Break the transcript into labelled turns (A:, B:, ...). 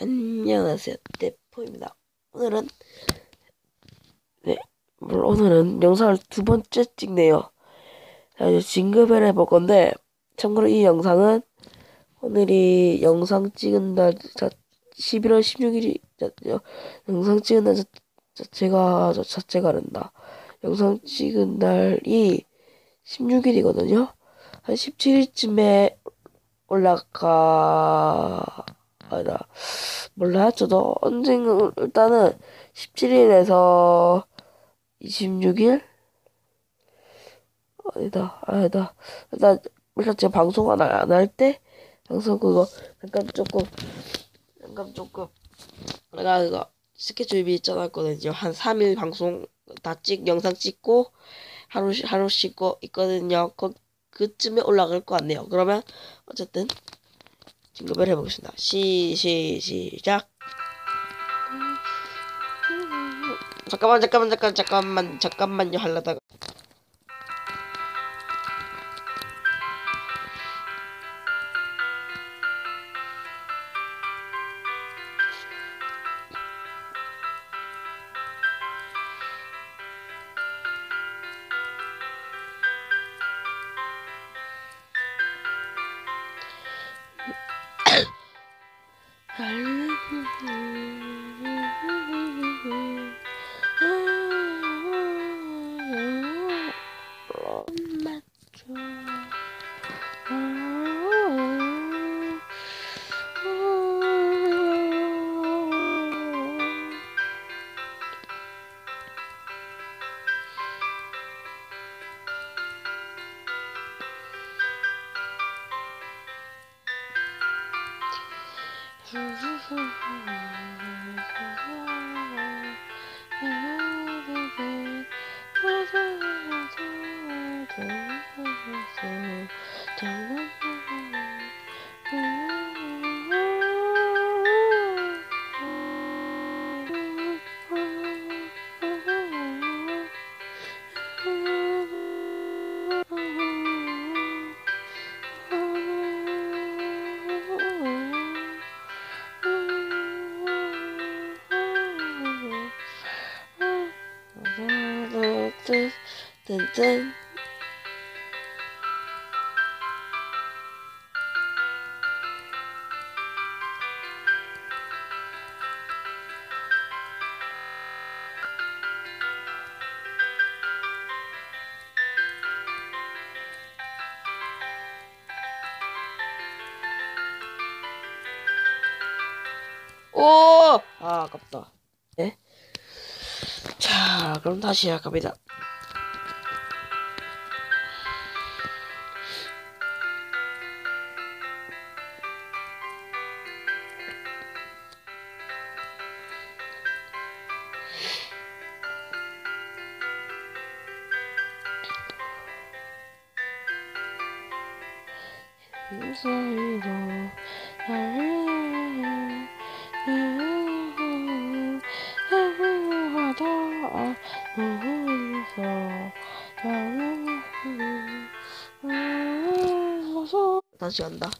A: 안녕하세요. 대포입니다. 오늘은 네, 오늘은 영상을 두 번째 찍네요. 자, 이제 진급을 해볼 건데 참고로 이 영상은 오늘이 영상 찍은 날 자, 11월 16일이 자, 여- 영상 찍은 날 자, 자체가 저 자체가 른다. 영상 찍은 날이 16일이거든요. 한 17일쯤에 올라가 아니다. 몰라요. 저도 언젠가 일단은 17일에서 26일 아니다. 아니다. 일단 일단 제가 방송 안 할 때 방송 그거 잠깐 조금 잠깐 조금 내가 그거 스케줄 미리 짜놨거든요. 한 3일 방송 다 찍 영상 찍고 하루 하루 씻고 있거든요. 그 그쯤에 올라갈 것 같네요. 그러면 어쨌든 진급을 해보겠습니다. 시, 시, 시작. 잠깐만, 잠깐만, 잠깐, 잠깐만, 잠깐만요, 하려다가. 날리는 Don't 짠짠. 오! 아, 아깝다. 네? 자, 그럼 다시 시작합니다. 사이로 다시 간다.